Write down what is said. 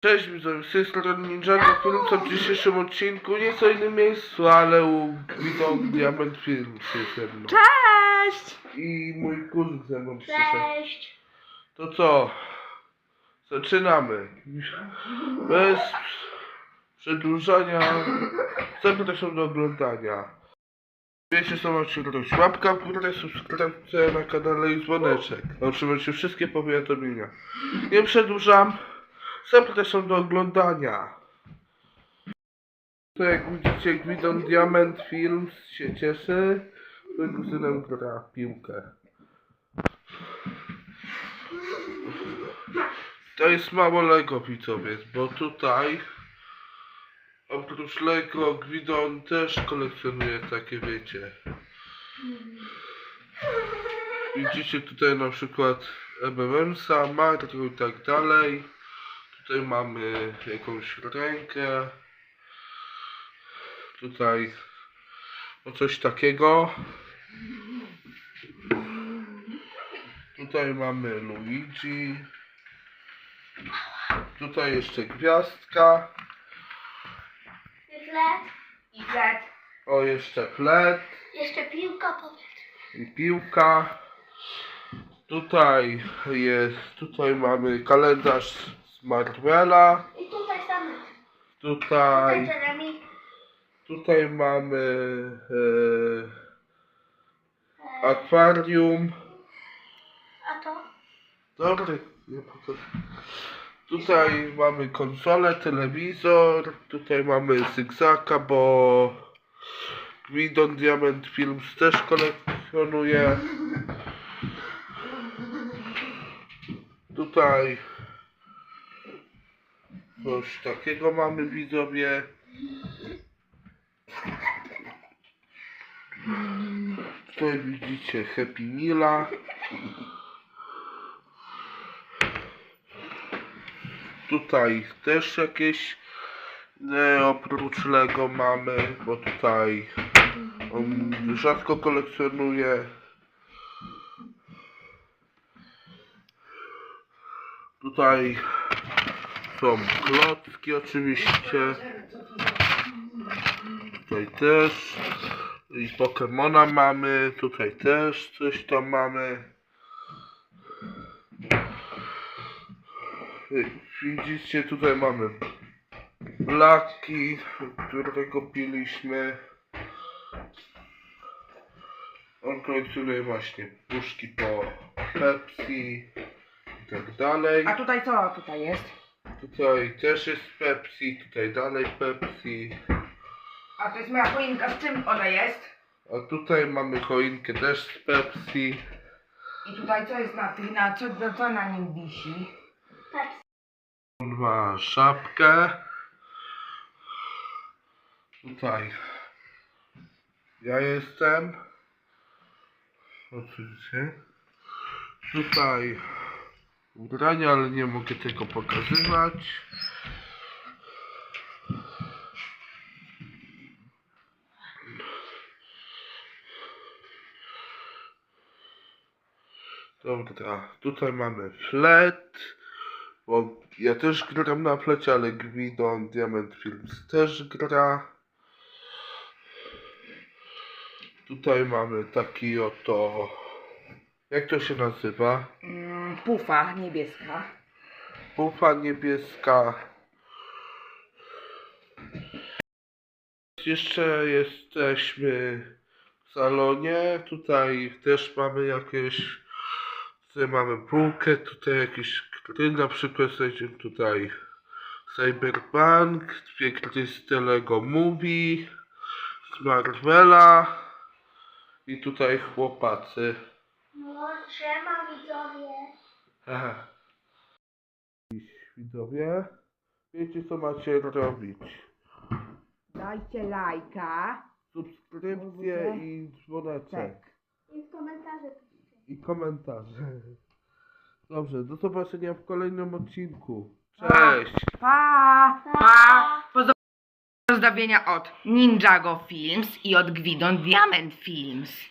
Cześć widzowie, z tej strony Ninjago Film, co w dzisiejszym odcinku nieco innym miejscu, ale u Widok Diamond Film się ze mną. Cześć! I mój kuzyn ze mną przyszedł. Cześć! To co? Zaczynamy. Bez przedłużania. Zapraszam do oglądania. Wiecie co macie robić. Łapka w górę, subskrypcja na kanale i dzwoneczek. Otrzymajcie wszystkie powiadomienia. Nie przedłużam. Zapraszam do oglądania. To jak widzicie, Gwidon Diamond Films się cieszy. Moim kuzynem gra piłkę. To jest mało Lego widzowie, bo tutaj oprócz Lego Gwidon też kolekcjonuje takie wiecie. Widzicie tutaj na przykład MMMsa, Mario i tak dalej. Tutaj mamy jakąś rękę. Tutaj no coś takiego. Tutaj mamy Luigi. Tutaj jeszcze gwiazdka. Flet. I flet. O, jeszcze flet Jeszcze piłka powiedz. i piłka. Tutaj jest, tutaj mamy kalendarz Marvela. I tutaj same. Tutaj, Tutaj Jeremy. tutaj mamy e, akwarium. A to? Dobry, nie pokażę. Tutaj mamy konsolę, telewizor, tutaj mamy zygzaka, bo Gwidon Diamond Films też kolekcjonuje. Tutaj coś takiego mamy widzowie. Tutaj widzicie Happy Meala. Tutaj też jakieś e, oprócz Lego mamy, bo tutaj on rzadko kolekcjonuje. Tutaj są klocki oczywiście. Tutaj też. I Pokemona mamy. Tutaj też coś tam mamy. Widzicie, tutaj mamy Blaki, którego piliśmy. On kolekcjonuje właśnie puszki po Pepsi i tak dalej. A tutaj co tutaj jest? Tutaj też jest Pepsi, tutaj dalej Pepsi. A to jest moja choinka, z czym ona jest? A tutaj mamy choinkę też z Pepsi. I tutaj co jest na tych, na co, co, co na nim wisi? Pepsi. On ma szapkę. Tutaj ja jestem. Oczywiście. Tutaj ubrania, ale nie mogę tego pokazywać. Dobra, tutaj mamy flet. Bo ja też gram na flecie, ale Gwidon Diamond Films też gra. Tutaj mamy taki oto. Jak to się nazywa? Mm, pufa niebieska. Pufa niebieska. Jeszcze jesteśmy w salonie. Tutaj też mamy jakieś. Tutaj mamy półkę, tutaj jakieś gry, na przykład znajdziemy tutaj Cyberpunk, dwie gry z Telego Movie, z Marvela i tutaj chłopacy. No, siema widzowie. Aha. Widzowie, wiecie co macie robić. Dajcie lajka. Subskrypcję i dzwoneczek. Tak. I w komentarze piszcie. I komentarze. Dobrze, do zobaczenia w kolejnym odcinku. Pa. Cześć! Pa! Pa. Pa! Pozdrowienia od Ninjago Films i od Gwidon Diamond Films.